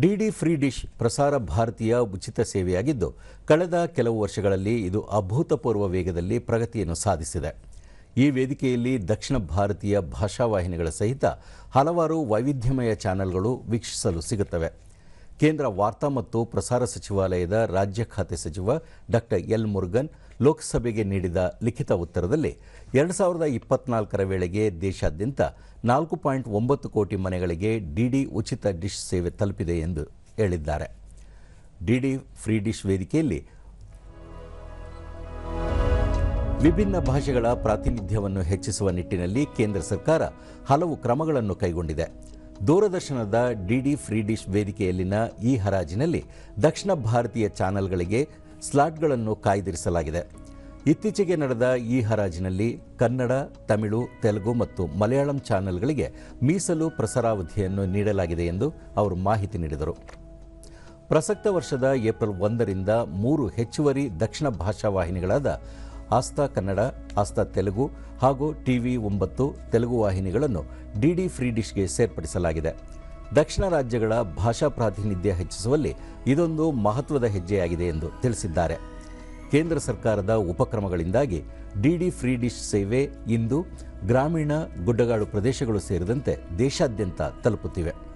DD free dish ಪ್ರಸಾರ ಭಾರತೀಯ ಉಚಿತ ಸೇವೆಯಾಗಿದ್ದು, ಕಳೆದ ಕೆಲವು ವರ್ಷಗಳಲ್ಲಿ ಇದು ಅಭೂತಪೂರ್ವ ವೇಗದಲ್ಲಿ ಪ್ರಗತಿಯನ್ನು ಸಾಧಿಸಿದೆ. ಈ ವೇದಿಕೆಯಲ್ಲಿ ದಕ್ಷಿಣ ಭಾರತೀಯ ಭಾಷಾವಾಹಿನಿಗಳ ಸಹಿತ ಹಲವಾರು ವೈವಿಧ್ಯಮಯ ಚಾನೆಲ್ಗಳು ವೀಕ್ಷಿಸಲು ಸಿಗುತ್ತವೆ. ಕೇಂದ್ರ ವಾರ್ತಾ ಮತ್ತು ಪ್ರಸಾರ ಸಚಿವಾಲಯದ ರಾಜ್ಯ ಖಾತೆ ಸಚಿವ ಡಾಕ್ಟರ್ ಎಲ್ ಮುರುಗನ್ ಲೋಕಸಭೆಗೆ ನೀಡಿದ ಲಿಖಿತ ಉತ್ತರದಲ್ಲಿ ಎರಡು ಸಾವಿರದ ಇಪ್ಪತ್ನಾಲ್ಕರ ವೇಳೆಗೆ ದೇಶಾದ್ಯಂತ ನಾಲ್ಕು ಪಾಯಿಂಟ್ ಒಂಬತ್ತು ಕೋಟಿ ಮನೆಗಳಿಗೆ ಡಿಡಿ ಉಚಿತ ಡಿಶ್ ಸೇವೆ ತಲುಪಿದೆ ಎಂದು ಹೇಳಿದ್ದಾರೆ. ಡಿಡಿ ಫ್ರೀ ಡಿಶ್ ವೇದಿಕೆಯಲ್ಲಿ ವಿಭಿನ್ನ ಭಾಷೆಗಳ ಪ್ರಾತಿನಿಧ್ಯವನ್ನು ಹೆಚ್ಚಿಸುವ ನಿಟ್ಟಿನಲ್ಲಿ ಕೇಂದ್ರ ಸರ್ಕಾರ ಹಲವು ಕ್ರಮಗಳನ್ನು ಕೈಗೊಂಡಿದೆ. ದೂರದರ್ಶನದ ಡಿಡಿ ಫ್ರೀ ಡಿಶ್ ವೇದಿಕೆಯಲ್ಲಿನ ಈ ಹರಾಜಿನಲ್ಲಿ ದಕ್ಷಿಣ ಭಾರತೀಯ ಚಾನೆಲ್ಗಳಿಗೆ ಸ್ಲಾಟ್ಗಳನ್ನು ಕಾಯ್ದಿರಿಸಲಾಗಿದೆ. ಇತ್ತೀಚೆಗೆ ನಡೆದ ಈ ಹರಾಜಿನಲ್ಲಿ ಕನ್ನಡ, ತಮಿಳು, ತೆಲುಗು ಮತ್ತು ಮಲಯಾಳಂ ಚಾನೆಲ್ಗಳಿಗೆ ಮೀಸಲು ಪ್ರಸಾರಾವಧಿಯನ್ನು ನೀಡಲಾಗಿದೆ ಎಂದು ಅವರು ಮಾಹಿತಿ ನೀಡಿದರು. ಪ್ರಸಕ್ತ ವರ್ಷದ ಏಪ್ರಿಲ್ ಒಂದರಿಂದ ಮೂರು ಹೆಚ್ಚುವರಿ ದಕ್ಷಿಣ ಭಾಷಾ ವಾಹಿನಿಗಳಾದ ಆಸ್ತಾ ಕನ್ನಡ, ಆಸ್ತಾ ತೆಲುಗು ಹಾಗೂ ಟಿವಿ ಒಂಬತ್ತು ತೆಲುಗು ವಾಹಿನಿಗಳನ್ನು ಡಿಡಿ ಫ್ರೀ ಡಿಶ್ಗೆ ಸೇರ್ಪಡಿಸಲಾಗಿದೆ. ದಕ್ಷಿಣ ರಾಜ್ಯಗಳ ಭಾಷಾ ಪ್ರಾತಿನಿಧ್ಯ ಹೆಚ್ಚಿಸುವಲ್ಲಿ ಇದೊಂದು ಮಹತ್ವದ ಹೆಜ್ಜೆಯಾಗಿದೆ ಎಂದು ತಿಳಿಸಿದ್ದಾರೆ. ಕೇಂದ್ರ ಸರ್ಕಾರದ ಉಪಕ್ರಮಗಳಿಂದಾಗಿ ಡಿಡಿ ಫ್ರೀ ಡಿಶ್ ಸೇವೆ ಇಂದು ಗ್ರಾಮೀಣ ಗುಡ್ಡಗಾಡು ಪ್ರದೇಶಗಳು ಸೇರಿದಂತೆ ದೇಶಾದ್ಯಂತ ತಲುಪುತ್ತಿವೆ.